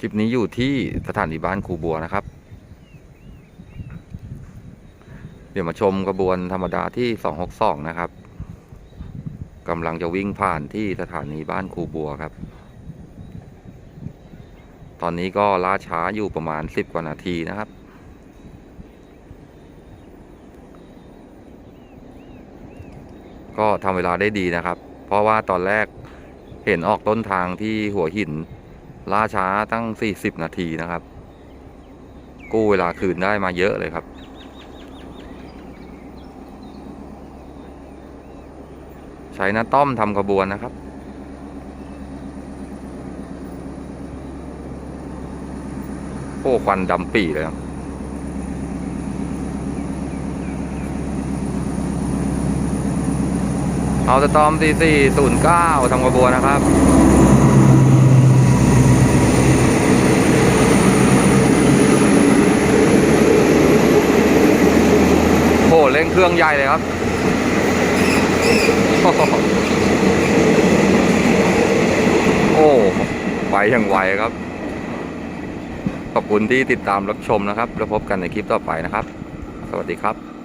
คลิปนี้อยู่ที่สถานีบ้านครูบัวนะครับ เดี๋ยวมาชมกระบวนธรรมดาที่ 262 นะครับกำลังจะวิ่งผ่านที่สถานีบ้านครูบัวครับ ตอนนี้ก็ล่าช้าอยู่ประมาณ 10 กว่านาทีนะครับก็ทำเวลาได้ดีนะครับ เพราะว่าตอนแรกเห็นออกต้นทางที่หัวหิน ล่าช้าตั้ง 40 นาทีนะครับ กู้เวลาคืนได้มาเยอะเลยครับ ใช้น้าต้อมทำขบวนนะครับ โอ้ควันดำปีเลยครับเอาสตอม4409ทำขบวนนะครับ เร่งเครื่องใหญ่เลยครับ โอ้ไปอย่างไวครับ ขอบคุณที่ติดตามรับชมนะครับ แล้วพบกันในคลิปต่อไปนะครับ สวัสดีครับ